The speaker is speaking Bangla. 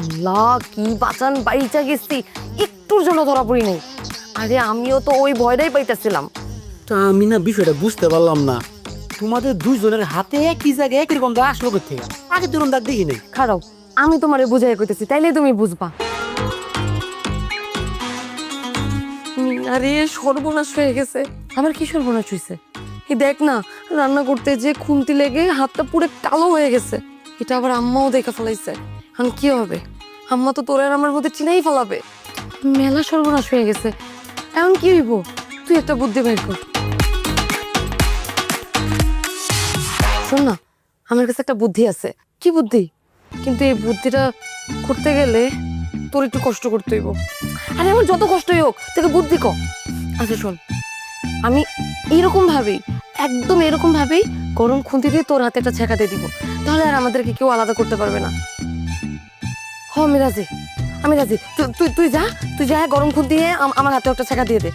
আল্লাহ কি বাঁচান বাড়িটা গেছি। একটুর জন্য ধরা পড়ি নাই। আরে আমিও তো ওই ভয়টাই পাইতেছিলাম। তা আমি না বিষয়টা বুঝতে পারলাম না। তোমাদের দুইজনের হাতে একই জায়গায় একই রকম দাগ আসলো থেকে আগে দুরকম দাগ দেখি নাই। খারাপ। আমি তোমারে বুঝাই কইতেছি তাইলে তুমি বুঝবা। আরে সর্বনাশ হয়ে গেছে। আমার কি সর্বনাশ হয়েছে এই দেখ না রান্না করতে যে খুন্তি লেগে হাতটা পুরো কালো হয়ে গেছে। এটা আবার আম্মাও দেখে ফেলাইছে। এখন কি হবে? আম্মা তো তোর আর আমার মধ্যে চিনাই ফেলাবে। মেলা সর্বনাশ হয়ে গেছে। এখন কি হইব? তুই একটা বুদ্ধি বের কর। শোন না, আমার কাছে একটা বুদ্ধি আছে। কি বুদ্ধি? কিন্তু এই বুদ্ধিটা করতে গেলে তোর একটু কষ্ট করতে হইব। আরে আমার যত কষ্টই হোক, তোকে বুদ্ধি ক। আচ্ছা শোন, আমি এইরকম ভাবেই, একদম এরকম ভাবেই গরম খুন্তি দিয়ে তোর হাতে একটা ছেঁকাতে দিব। তাহলে আর আমাদেরকে কেউ আলাদা করতে পারবে না। হ, আমি রাজি। আমি রাজি। তুই তুই যা তুই যা, গরম খুঁত দিয়ে আম- আমার হাতে একটা ছেঁকা দিয়ে দে।